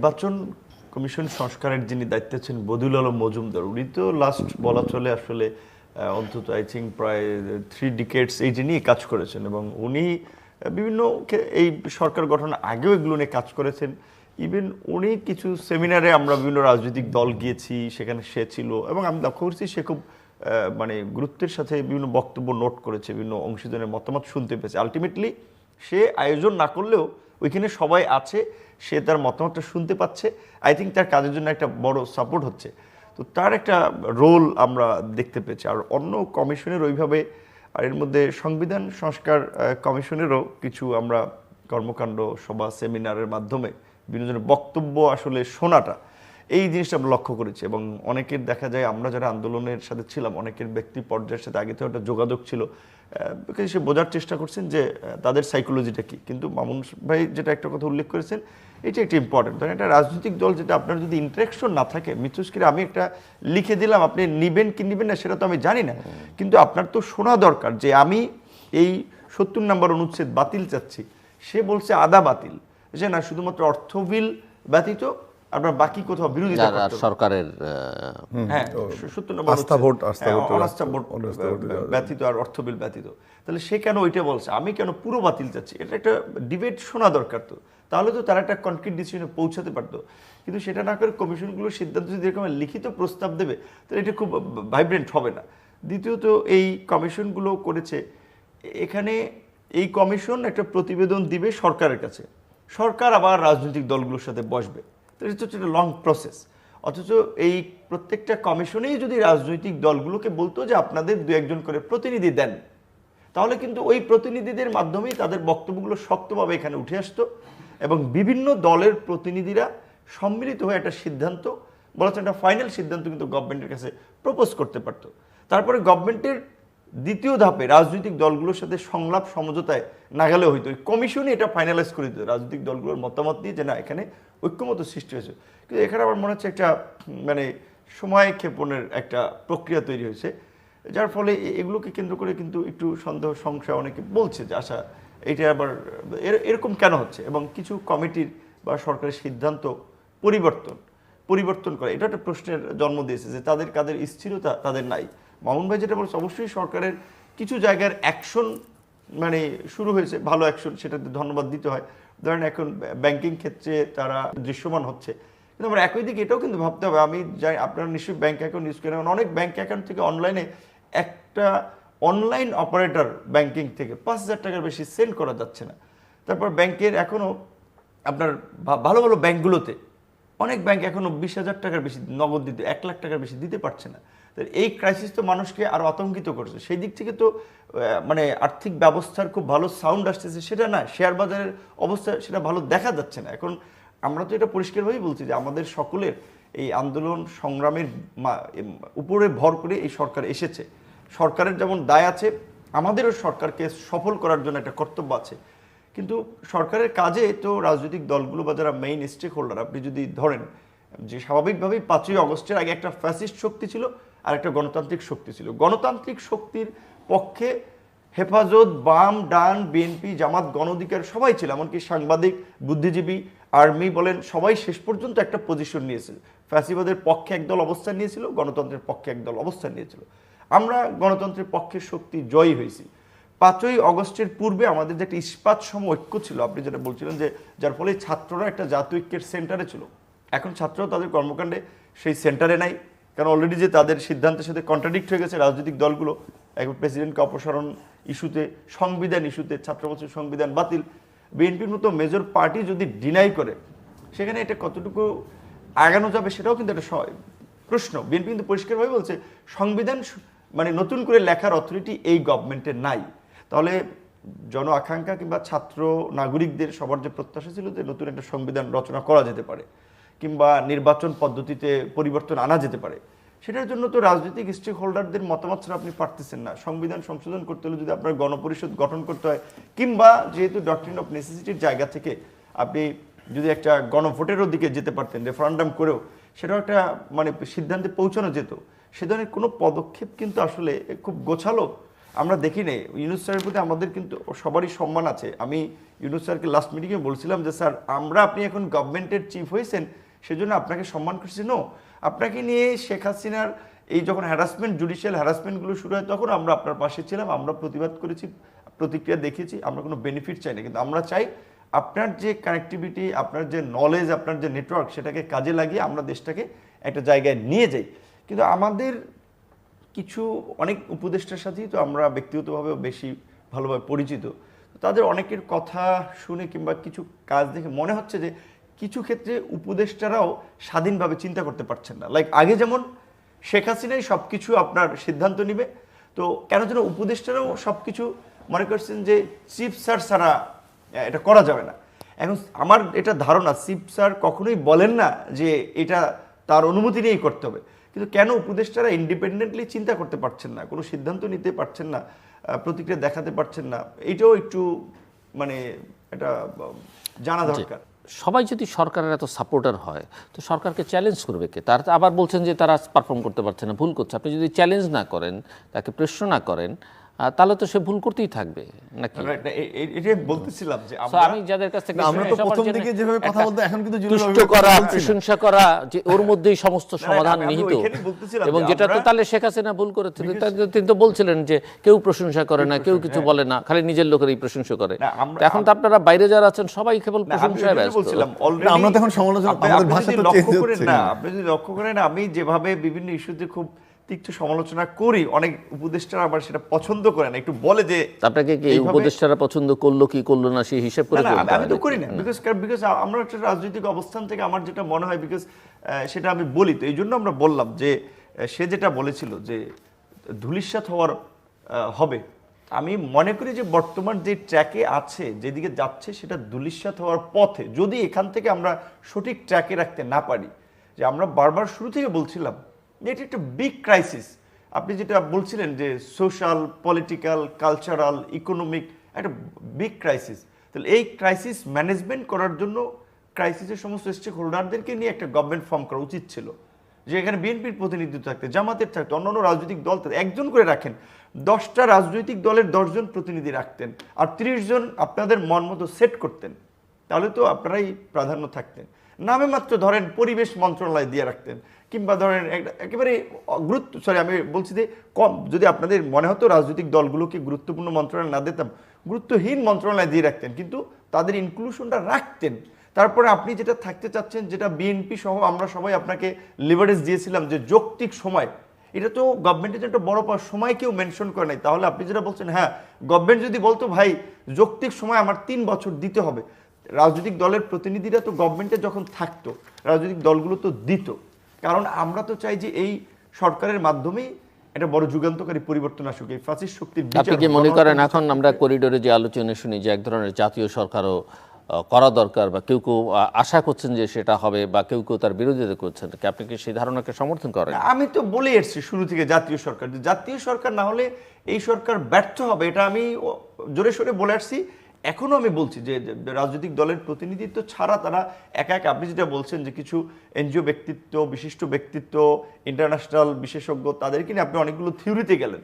নির্বাচন কমিশন সংস্কারের যিনি দায়িত্বে ছিলেন বদিউল আলম মজুমদার, উনি তো লাস্ট বলা চলে আসলে অন্তত আই থিঙ্ক প্রায় থ্রি ডিকেটস এই নিয়ে কাজ করেছেন এবং উনি বিভিন্ন এই সরকার গঠনের আগেও এগুলো নিয়ে কাজ করেছেন। ইভেন উনি কিছু সেমিনারে আমরা বিভিন্ন রাজনৈতিক দল গিয়েছি, সেখানে সে ছিল এবং আমি লক্ষ্য করছি সে খুব মানে গুরুত্বের সাথে বিভিন্ন বক্তব্য নোট করেছে, বিভিন্ন অংশীদারের মতামত শুনতে পেয়েছে। আলটিমেটলি সে আয়োজন না করলেও ওইখানে সবাই আছে, সে তার মতামতটা শুনতে পাচ্ছে। আই থিঙ্ক তার কাজের জন্য একটা বড় সাপোর্ট হচ্ছে। তো তার একটা রোল আমরা দেখতে পেয়েছি। আর অন্য কমিশনের ওইভাবে, আর এর মধ্যে সংবিধান সংস্কার কমিশনেরও কিছু আমরা কর্মকাণ্ড, সভা সেমিনারের মাধ্যমে বিভিন্ন বক্তব্য আসলে শোনাটা এই জিনিসটা আমরা লক্ষ্য করেছি এবং অনেকের দেখা যায় আমরা যারা আন্দোলনের সাথে ছিলাম, অনেকের ব্যক্তি পর্যায়ের সাথে আগে থেকে একটা যোগাযোগ ছিল সে বোঝার চেষ্টা করছেন যে তাদের সাইকোলজিটা কি? কিন্তু মামুন ভাই যেটা একটা কথা উল্লেখ করেছেন, এটা একটা ইম্পর্টেন্ট ধরেন একটা রাজনৈতিক দল যেটা আপনার যদি ইন্টারেকশন না থাকে মিথস্কির আমি একটা লিখে দিলাম, আপনি নিবেন কি নিবেন না সেটা তো আমি জানি না। কিন্তু আপনার তো শোনা দরকার যে আমি এই সত্তর নম্বর অনুচ্ছেদ বাতিল চাচ্ছি, সে বলছে আদা বাতিল। যে না, শুধুমাত্র অর্থ বিল ব্যতীত আপনার বাকি কোথাও বিরোধিতা করতে সরকারের হ্যাঁ সত্তর নম্বর আস্থা ভোট, আস্থা হ্যাঁ, ভোট, অনাস্থা। ব্যতীত আর অর্থ বিল ব্যতীত। তাহলে সে কেন ওইটা বলছে? আমি কেন পুরো বাতিল চাচ্ছি? এটা একটা ডিবেট শোনা দরকার তো। তাহলে তো তারা একটা কনক্রিট ডিসিশনে পৌঁছাতে পারতো। কিন্তু সেটা না করে কমিশনগুলোর সিদ্ধান্ত যদি এরকম লিখিত প্রস্তাব দেবে তাহলে এটা খুব ভাইব্রেন্ট হবে না। দ্বিতীয়ত এই কমিশনগুলো করেছে এখানে এই কমিশন একটা প্রতিবেদন দিবে সরকারের কাছে। সরকার আবার রাজনৈতিক দলগুলোর সাথে বসবে। তো এটা হচ্ছে একটা লং প্রসেস অথচ এই প্রত্যেকটা কমিশনেই যদি রাজনৈতিক দলগুলোকে বলতো যে আপনাদের দু একজন করে প্রতিনিধি দেন, তাহলে কিন্তু ওই প্রতিনিধিদের মাধ্যমেই তাদের বক্তব্যগুলো শক্তভাবে এখানে উঠে আসতো এবং বিভিন্ন দলের প্রতিনিধিরা সম্মিলিত হয়ে একটা সিদ্ধান্ত, বলা হচ্ছে একটা ফাইনাল সিদ্ধান্ত কিন্তু গভর্নমেন্টের কাছে প্রপোজ করতে পারতো। তারপরে গভর্নমেন্টের দ্বিতীয় ধাপে রাজনৈতিক দলগুলোর সাথে সংলাপ সমঝোতায় না গেলেও হইতো ওই কমিশনই এটা ফাইনালাইজ করে দিত। রাজনৈতিক দলগুলোর মতামত দিয়ে যে, না, এখানে ঐক্যমত সৃষ্টি হয়েছে। কিন্তু এখানে আমার মনে হচ্ছে একটা মানে সময় ক্ষেপণের একটা প্রক্রিয়া তৈরি হয়েছে, যার ফলে এগুলোকে কেন্দ্র করে কিন্তু একটু সন্দেহ সংশয় অনেকে বলছে যে আশা এটা আবার এর- এরকম কেন হচ্ছে? এবং কিছু কমিটির বা সরকারের সিদ্ধান্ত পরিবর্তন পরিবর্তন করা, এটা একটা প্রশ্নের জন্ম দিয়েছে যে, তাদের কাদের স্থিরতা তাদের নাই। মামুন ভাই যেটা বলছে, অবশ্যই সরকারের কিছু জায়গার অ্যাকশন মানে শুরু হয়েছে, ভালো অ্যাকশন সেটাতে ধন্যবাদ দিতে হয়। ধরেন এখন ব্যাংকিং ক্ষেত্রে তারা দৃশ্যমান হচ্ছে। কিন্তু আমরা একই দিকে এটাও কিন্তু ভাবতে হবে। আমি যাই আপনারা নিশ্চয়ই ব্যাংক অ্যাকাউন্ট ইউজ করেন অনেক ব্যাংক অ্যাকাউন্ট থেকে অনলাইনে একটা অনলাইন অপারেটর ব্যাংকিং থেকে পাঁচ হাজার টাকার বেশি সেন্ড করা যাচ্ছে না। তারপর ব্যাংকের এখনও আপনার ভালো ভালো ব্যাংকগুলোতে অনেক ব্যাংক এখনও বিশ হাজার টাকার বেশি নগদ দিতে, এক লাখ টাকার বেশি দিতে পারছে না। এই ক্রাইসিস তো মানুষকে আরও আতঙ্কিত করছে। সেই দিক থেকে তো মানে আর্থিক ব্যবস্থার খুব ভালো সাউন্ড আসতেছে, সেটা না শেয়ার বাজারের অবস্থা সেটা ভালো দেখা যাচ্ছে না। এখন আমরা তো এটা পরিষ্কারভাবেই বলছি যে আমাদের সকলের এই আন্দোলন সংগ্রামের উপরে ভর করে এই সরকার এসেছে। সরকারের যেমন দায় আছে, আমাদেরও সরকারকে সফল করার জন্য একটা কর্তব্য আছে। কিন্তু সরকারের কাজে তো রাজনৈতিক দলগুলো বা যারা মেইন স্টেক হোল্ডার আপনি যদি ধরেন যে স্বাভাবিকভাবেই পাঁচই অগস্টের আগে একটা ফ্যাসিস্ট শক্তি ছিল আর একটা গণতান্ত্রিক শক্তি ছিল। গণতান্ত্রিক শক্তির পক্ষে হেফাজত, বাম, ডান বিএনপি জামাত গণঅধিকার সবাই ছিল, এমনকি সাংবাদিক, বুদ্ধিজীবী, আর্মি বলেন, সবাই শেষ পর্যন্ত একটা পজিশন নিয়েছিল। ফ্যাসিবাদের পক্ষে একদল অবস্থান নিয়েছিল, গণতন্ত্রের পক্ষে একদল অবস্থান নিয়েছিল। আমরা গণতন্ত্রের পক্ষের শক্তি জয়ী হয়েছি। পাঁচই অগস্টের পূর্বে আমাদের যে একটা ইস্পাত সম ঐক্য ছিল, আপনি যেটা বলছিলেন যে যার ফলে ছাত্ররা একটা জাতীয় ঐক্যের সেন্টারে ছিল। এখন ছাত্ররা তাদের কর্মকাণ্ডে সেই সেন্টারে নাই। কারণ অলরেডি যে তাদের সিদ্ধান্তের সাথে কন্ট্রাডিক্ট হয়ে গেছে রাজনৈতিক দলগুলো এখন প্রেসিডেন্টকে অপসারণ ইস্যুতে, সংবিধান ইস্যুতে ছাত্রবছর সংবিধান বাতিল, বিএনপির মতো মেজর পার্টি যদি ডিনাই করে, সেখানে এটা কতটুকু আগানো যাবে সেটাও কিন্তু একটা প্রশ্ন। বিএনপি কিন্তু পরিষ্কারভাবে বলছে, সংবিধান মানে নতুন করে লেখার অথরিটি এই গভর্নমেন্টের নাই। তাহলে জন আকাঙ্ক্ষা কিংবা ছাত্র নাগরিকদের সবার যে প্রত্যাশা ছিল যে নতুন একটা সংবিধান রচনা করা যেতে পারে। কিংবা নির্বাচন পদ্ধতিতে পরিবর্তন আনা যেতে পারে, সেটার জন্য তো রাজনৈতিক স্টেক হোল্ডারদের মতামত ছাড়া আপনি পারতেছেন না। সংবিধান সংশোধন করতে হলে যদি আপনার গণপরিষদ গঠন করতে হয়, কিংবা যেহেতু ডক্টরিন অফ নেসেসিটির জায়গা থেকে আপনি যদি একটা গণভোটেরও দিকে যেতে পারতেন রেফারেন্ডাম করেও, সেটাও একটা মানে সিদ্ধান্তে পৌঁছানো যেত। সে ধরনের কোনো পদক্ষেপ কিন্তু আসলে খুব গোছালো আমরা দেখি নেই। ইউনুস স্যারের প্রতি আমাদের কিন্তু সবারই সম্মান আছে। আমি ইউনুস স্যারকে লাস্ট মিটিংয়ে বলছিলাম যে, স্যার, আমরা আপনি এখন গভর্নমেন্টের চিফ হয়েছেন সেজন্য আপনাকে সম্মান করছি। নো আপনাকে নিয়ে শেখ হাসিনার এই যখন হ্যারাসমেন্ট জুডিশিয়াল হ্যারাসমেন্টগুলো শুরু হয়, তখন আমরা আপনার পাশে ছিলাম, আমরা প্রতিবাদ করেছি, প্রতিক্রিয়া দেখেছি আমরা কোনো বেনিফিট চাই না কিন্তু আমরা চাই আপনার যে কানেক্টিভিটি আপনার যে নলেজ আপনার যে নেটওয়ার্ক সেটাকে কাজে লাগিয়ে আমরা দেশটাকে একটা জায়গায় নিয়ে যাই। কিন্তু আমাদের কিছু অনেক উপদেষ্টার সাথেই তো আমরা ব্যক্তিগতভাবে বেশি ভালোভাবে পরিচিত। তাদের অনেকের কথা শুনে কিংবা কিছু কাজ দেখে মনে হচ্ছে যে কিছু ক্ষেত্রে উপদেষ্টারাও স্বাধীনভাবে চিন্তা করতে পারছেন না। লাইক আগে যেমন শেখ হাসিনাই সব কিছু আপনার সিদ্ধান্ত নিবে তো কেন যেন উপদেষ্টারাও সব কিছু মনে করছেন যে চিফ স্যার ছাড়া এটা করা যাবে না। এখন আমার এটা ধারণা চিফ স্যার কখনোই বলেন না যে এটা তার অনুমতি নিয়েই করতে হবে। কিন্তু কেন উপদেষ্টারা ইন্ডিপেন্ডেন্টলি চিন্তা করতে পারছেন না কোনো সিদ্ধান্ত নিতে পারছেন না প্রতিক্রিয়া দেখাতে পারছেন না এটাও একটু মানে এটা জানা দরকার। সবাই যদি সরকারের এত সাপোর্টার হয়, তো সরকারকে চ্যালেঞ্জ করবে কে? তার আবার বলছেন যে তারা পারফর্ম করতে পারছে না, ভুল করছে। আপনি যদি চ্যালেঞ্জ না করেন, তাকে প্রশ্ন না করেন তাহলে তো সে ভুল করতেই থাকবে নাকি? এটাই বলতেছিলাম যে আমি যাদের কাছ থেকে আমরা তো প্রথম যেভাবে কথা বলতো এখন কিন্তু তুষ্ট করা প্রশংসা করা যে ওর মধ্যেই সমস্ত সমাধান নিহিত। এবং যেটা তো তাহলে শেখ হাসিনা ভুল করেছিল তিনি তো বলছিলেন যে কেউ প্রশংসা করে না কেউ কিছু বলে না খালি নিজের লোকেরই প্রশংসা করে। এখন তো আপনারা বাইরে যারা আছেন সবাই কেবল প্রশংসায় ব্যস্ত। আমরা তো এখন সমালোচনা- আমাদের ভাষা তো করেন হচ্ছে। না আপনি যদি লক্ষ্য করেন আমি যেভাবে বিভিন্ন ইস্যুতে খুব তিক্ত সমালোচনা করি অনেক উপদেষ্টারা আবার সেটা পছন্দ করে না। একটু বলে যে আপনাকে কি উপদেষ্টারা পছন্দ করল কি করল না সেই হিসাব করে আমি- তো করি না বিকজ বিকজ আমরা একটা রাজনৈতিক অবস্থান থেকে আমার যেটা মনে হয় বিকজ সেটা আমি বলি। তো এই জন্য আমরা বললাম যে সে যেটা বলেছিল যে ধুলিস্বাত হওয়ার হবে। আমি মনে করি যে বর্তমান যে ট্র্যাকে আছে যেদিকে যাচ্ছে সেটা ধুলিস্বাত হওয়ার পথে। যদি এখান থেকে আমরা সঠিক ট্র্যাকে রাখতে না পারি যে আমরা বারবার শুরু থেকে বলছিলাম এটা একটা বিগ ক্রাইসিস আপনি যেটা বলছিলেন যে সোশ্যাল পলিটিক্যাল কালচারাল ইকোনমিক একটা বিগ ক্রাইসিস তাহলে এই ক্রাইসিস ম্যানেজমেন্ট করার জন্য ক্রাইসিসের সমস্ত স্টেক হোল্ডারদেরকে নিয়ে একটা গভর্নমেন্ট ফর্ম করা উচিত ছিল। যে এখানে বিএনপির প্রতিনিধিত্ব থাকতে, জামাতের থাকতে, অন্যান্য রাজনৈতিক দল থাকতে, একজন করে রাখেন। দশটা রাজনৈতিক দলের দশজন প্রতিনিধি রাখতেন আর তিরিশ জন আপনাদের মন মতো সেট করতেন। তাহলে তো আপনারাই প্রাধান্য থাকতেন। নামে মাত্র ধরেন পরিবেশ মন্ত্রণালয় দিয়ে রাখতেন, কিংবা ধরেন একেবারে গুরুত্ব সরি আমি বলছি যে কম। যদি আপনাদের মনে হতো রাজনৈতিক দলগুলোকে গুরুত্বপূর্ণ মন্ত্রণালয় না দিতাম, গুরুত্বহীন মন্ত্রণালয় দিয়ে রাখতেন, কিন্তু তাদের ইনক্লুশনটা রাখতেন। তারপরে আপনি যেটা থাকতে চাচ্ছেন, যেটা বিএনপি সহ আমরা সবাই আপনাকে লিভারেজ দিয়েছিলাম যে যৌক্তিক সময়, এটা তো গভর্নমেন্টের যে একটা বড় পাওয়ার সময় কেউ মেনশন করে নাই। তাহলে আপনি যেটা বলছেন হ্যাঁ গভর্নমেন্ট যদি বলতো, ভাই, যৌক্তিক সময় আমার তিন বছর দিতে হবে। রাজনৈতিক দলের প্রতিনিধিরা তো গভর্নমেন্টে যখন থাকতো রাজনৈতিক দলগুলো তো দিত। কারণ আমরা তো চাই যে এই সরকারের মাধ্যমেই একটা বড় যুগান্তকারী পরিবর্তন আসুক এই ফাঁসির শক্তির আপনি কি মনে করেন এখন আমরা করিডোরে যে আলোচনা শুনি যে এক ধরনের জাতীয় সরকারও করা দরকার বা কেউ কেউ আশা করছেন যে সেটা হবে বা কেউ কেউ তার বিরোধিতা করছেন আপনি কি সেই ধারণাকে সমর্থন করেন? আমি তো বলে এসেছি শুরু থেকে জাতীয় সরকার। জাতীয় সরকার না হলে এই সরকার ব্যর্থ হবে এটা আমি জোরে সোরে বলে আসছি। এখনও আমি বলছি যে যে রাজনৈতিক দলের প্রতিনিধিত্ব ছাড়া তারা একা একা, আপনি যেটা বলছেন যে কিছু এনজিও ব্যক্তিত্ব, বিশিষ্ট ব্যক্তিত্ব ইন্টারন্যাশনাল বিশেষজ্ঞ, তাদেরকে নিয়ে আপনি অনেকগুলো থিওরিতে গেলেন।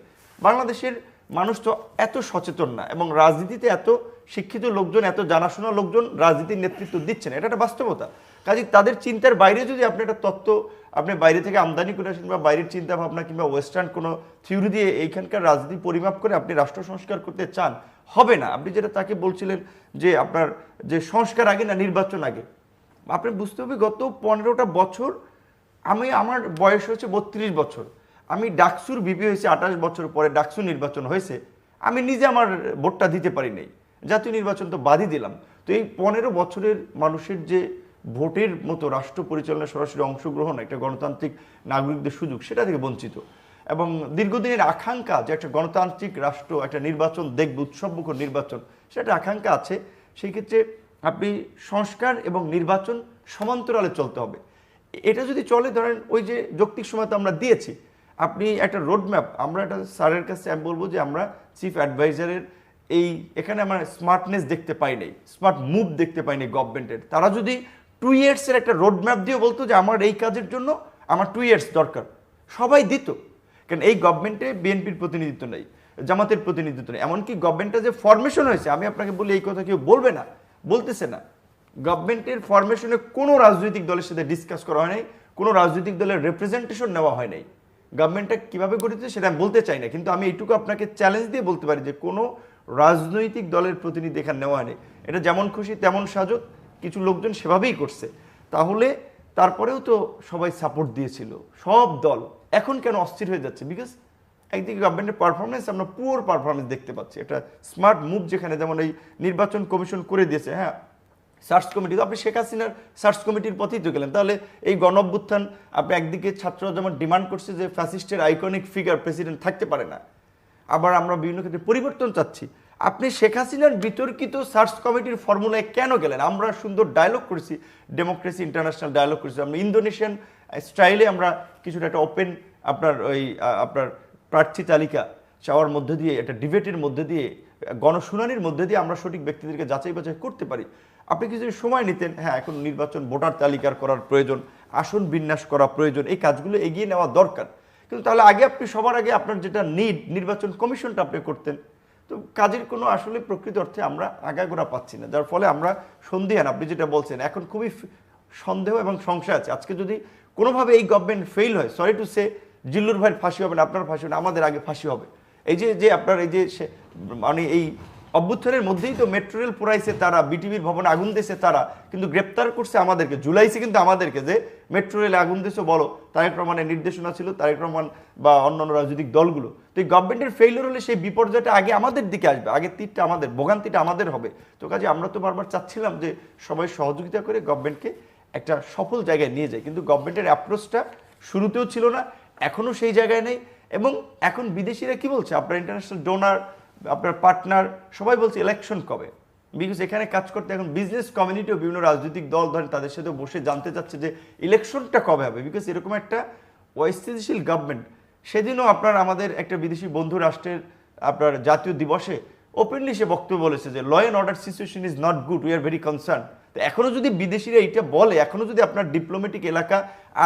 বাংলাদেশের মানুষ তো এত সচেতন না এবং রাজনীতিতে এত শিক্ষিত লোকজন, এত জানাশোনা লোকজন রাজনীতির নেতৃত্ব দিচ্ছে না। এটা একটা বাস্তবতা। কাজে তাদের চিন্তার বাইরে যদি আপনি একটা তত্ত্ব আপনি বাইরে থেকে আমদানি করে আসেন বা বাইরের চিন্তা ভাবনা কিংবা ওয়েস্টার্ন কোনো থিওরি দিয়ে এইখানকার রাজনীতি পরিমাপ করে আপনি রাষ্ট্র সংস্কার করতে চান, হবে না। আপনি যেটা তাকে বলছিলেন যে আপনার যে সংস্কার আগে না নির্বাচন আগে। আপনি বুঝতে হবে গত পনেরোটা বছর আমি আমার বয়স হচ্ছে বত্রিশ বছর। আমি ডাকসুর বিপি হয়েছে আঠাশ বছর পরে ডাকসু নির্বাচন হয়েছে। আমি নিজে আমার ভোটটা দিতে পারি নাই। জাতীয় নির্বাচন তো বাদই দিলাম। তো এই পনেরো বছরের মানুষের যে ভোটের মতো রাষ্ট্র পরিচালনায় সরাসরি অংশগ্রহণ, একটা গণতান্ত্রিক নাগরিকদের সুযোগ, সেটা থেকে বঞ্চিত। এবং দীর্ঘদিনের আকাঙ্ক্ষা যে একটা গণতান্ত্রিক রাষ্ট্র, একটা নির্বাচন দেখবে, উৎসবমুখর নির্বাচন, সেটা আকাঙ্ক্ষা আছে। সেই ক্ষেত্রে আপনি সংস্কার এবং নির্বাচন সমান্তরালে চলতে হবে। এটা যদি চলে, ধরেন ওই যে যৌক্তিক সময় তো আমরা দিয়েছি, আপনি একটা রোডম্যাপ, আমরা একটা স্যারের কাছে আমি বলব যে আমরা চিফ অ্যাডভাইজারের এই, এখানে আমরা স্মার্টনেস দেখতে পাই নাই, স্মার্ট মুভ দেখতে পাইনি গভর্নমেন্টের। তারা যদি টু ইয়ার্সের একটা রোডম্যাপ দিয়ে বলতো যে আমার এই কাজের জন্য আমার টু ইয়ার্স দরকার। সবাই দিত। কারণ এই গভর্নমেন্টে বিএনপির প্রতিনিধিত্ব নেই, জামাতের প্রতিনিধিত্ব নেই। এমনকি গভর্নমেন্টটা যে ফরমেশন হয়েছে, আমি আপনাকে বলি এই কথা কেউ বলবে না, বলতেছে না। গভর্নমেন্টের ফরমেশনে কোনো রাজনৈতিক দলের সাথে ডিসকাস করা হয় নাই, কোনো রাজনৈতিক দলের রিপ্রেজেন্টেশন নেওয়া হয় নাই। গভর্নমেন্টটা কীভাবে গঠিত সেটা আমি বলতে চাই না, কিন্তু আমি এইটুকু আপনাকে চ্যালেঞ্জ দিয়ে বলতে পারি যে কোনো রাজনৈতিক দলের প্রতিনিধি এখানে নেওয়া হয়নি। এটা যেমন খুশি তেমন সাজক। কিছু লোকজন সেভাবেই করছে। তাহলে তারপরেও তো সবাই সাপোর্ট দিয়েছিল। সব দল। এখন কেন অস্থির হয়ে যাচ্ছে? বিকজ একদিকে গভর্নমেন্টের পারফরমেন্স আমরা পুয়ার পারফরমেন্স দেখতে পাচ্ছি। একটা স্মার্ট মুভ যেখানে যেমন এই নির্বাচন কমিশন করে দিয়েছে। হ্যাঁ সার্চ কমিটি আপনি শেখ হাসিনার সার্চ কমিটির পথেই তো গেলেন। তাহলে এই গণ অভ্যুত্থান আপনি একদিকে ছাত্ররা যেমন ডিমান্ড করছে যে ফ্যাসিস্টের আইকনিক ফিগার প্রেসিডেন্ট থাকতে পারে না, আবার আমরা বিভিন্ন ক্ষেত্রে পরিবর্তন চাচ্ছি। আপনি শেখ হাসিনার বিতর্কিত সার্চ কমিটির ফর্মুলায় কেন গেলেন? আমরা সুন্দর ডায়লগ করেছি ডেমোক্রেসি ইন্টারন্যাশনাল ডায়লগ করেছি। আমরা ইন্দোনেশিয়ান স্টাইলে আমরা কিছুটা একটা ওপেন আপনার ওই আপনার প্রার্থী তালিকা চাওয়ার মধ্যে দিয়ে, একটা ডিবেটের মধ্যে দিয়ে, গণশুনানির মধ্যে দিয়ে আমরা সঠিক ব্যক্তিদেরকে যাচাই বাছাই করতে পারি। আপনি কিছু সময় নিতেন হ্যাঁ এখন নির্বাচন ভোটার তালিকার করার প্রয়োজন, আসন বিন্যাস করা প্রয়োজন, এই কাজগুলো এগিয়ে নেওয়া দরকার। কিন্তু তাহলে আগে আপনি, সবার আগে আপনার যেটা নিড নির্বাচন কমিশনটা আপনি করতেন। তো কাজের কোনো আসলে প্রকৃত অর্থে আমরা আগাগোড়া পাচ্ছি না। যার ফলে আমরা সন্দেহান আপনি যেটা বলছেন, এখন খুবই সন্দেহ এবং সংশয় আছে। আজকে যদি কোনোভাবে এই গভর্নমেন্ট ফেল হয় সরি টু সে জিল্লুর ভাইয়ের ফাঁসি হবে না, আপনার ফাঁসি হবে না, আমাদের আগে ফাঁসি হবে। এই যে যে আপনার এই যে মানে এই অভ্যুত্থানের মধ্যেই তো মেট্রো রেল পুরাইছে তারা বিটিভির ভবনে আগুন দিয়েছে তারা। কিন্তু গ্রেপ্তার করছে আমাদেরকে, জুলাইছে কিন্তু আমাদেরকে যে মেট্রো রেলে আগুন দিয়েছে বলো। তারেক রহমানের নির্দেশনা ছিল, তারেক রহমান বা অন্যান্য রাজনৈতিক দলগুলো। তো এই গভর্নমেন্টের ফেইলিওর হলে সেই বিপর্যয়টা আগে আমাদের দিকে আসবে, আগে তীরটা আমাদের, ভোগান্তিটা আমাদের হবে। তো কাজে আমরা তো বারবার চাচ্ছিলাম যে সবাই সহযোগিতা করে গভর্নমেন্টকে একটা সফল জায়গায় নিয়ে যায়। কিন্তু গভর্নমেন্টের অ্যাপ্রোচটা শুরুতেও ছিল না এখনও সেই জায়গায় নেই। এবং এখন বিদেশিরা কি বলছে? আপনার ইন্টারন্যাশনাল ডোনার আপনার পার্টনার সবাই বলছে ইলেকশন কবে? বিকজ এখানে কাজ করতে এখন বিজনেস কমিউনিটিও বিভিন্ন রাজনৈতিক দল ধরেন তাদের সাথে বসে জানতে চাচ্ছে যে ইলেকশনটা কবে হবে। বিকজ এরকম একটা অস্থিতিশীল গভর্নমেন্ট সেদিনও আপনার আমাদের একটা বিদেশি বন্ধু রাষ্ট্রের আপনার জাতীয় দিবসে ওপেনলি সে বক্তব্য বলেছে যে law and order situation is not good we are very concern তো এখনও যদি বিদেশিরা এটা বলে এখনও যদি আপনার ডিপ্লোম্যাটিক এলাকা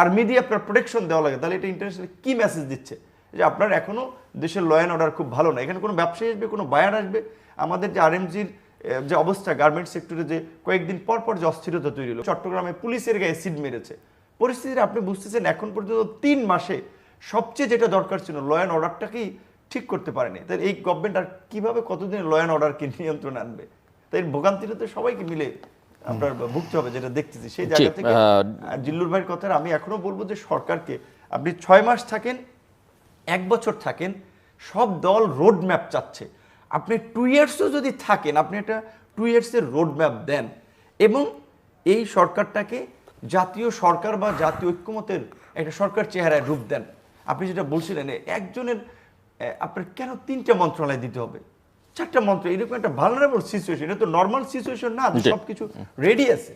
আর্মি দিয়ে আপনার প্রোটেকশন দেওয়া লাগে, তাহলে এটা ইন্টারন্যাশনাল কী মেসেজ দিচ্ছে? যে আপনার এখনও দেশের ল অ্যান্ড অর্ডার খুব ভালো না। এখানে কোনো ব্যবসায়ী আসবে কোনো বায়ার আসবে। আমাদের যে আরএমজির যে অবস্থা গার্মেন্ট সেক্টরে যে কয়েকদিন পর পর যে অস্থিরতা তৈরি হলো চট্টগ্রামে পুলিশের গায়ে সিড মেরেছে। পরিস্থিতিটা আপনি বুঝতেছেন এখন পর্যন্ত তিন মাসে সবচেয়ে যেটা দরকার ছিল ল অ্যান্ড অর্ডারটাকেই ঠিক করতে পারেনি। তাই এই গভর্নমেন্ট আর কীভাবে কতদিন ল অ্যান্ড অর্ডারকে নিয়ন্ত্রণ আনবে? তাই ভোগান্তিটা তো সবাইকে মিলে আপনার ভুগতে হবে যেটা দেখতেছি। সেই জায়গা থেকে জিল্লুর ভাইয়ের কথা আমি এখনও বলব যে সরকারকে আপনি ছয় মাস থাকেন এক বছর থাকেন সব দল রোড ম্যাপ চাচ্ছে। আপনি টু ইয়ার্সও যদি থাকেন আপনি একটা টু ইয়ার্সের রোড ম্যাপ দেন এবং এই সরকারটাকে জাতীয় সরকার বা জাতীয় ঐক্যমতের একটা সরকার চেহারায় রূপ দেন। আপনি যেটা বলছিলেন একজনের আপনার কেন তিনটা মন্ত্রণালয় দিতে হবে? চারটা মন্ত্র এরকম একটা ভালনারেবল সিচুয়েশন এটা তো নর্মাল সিচুয়েশন না। সবকিছু রেডি আছে।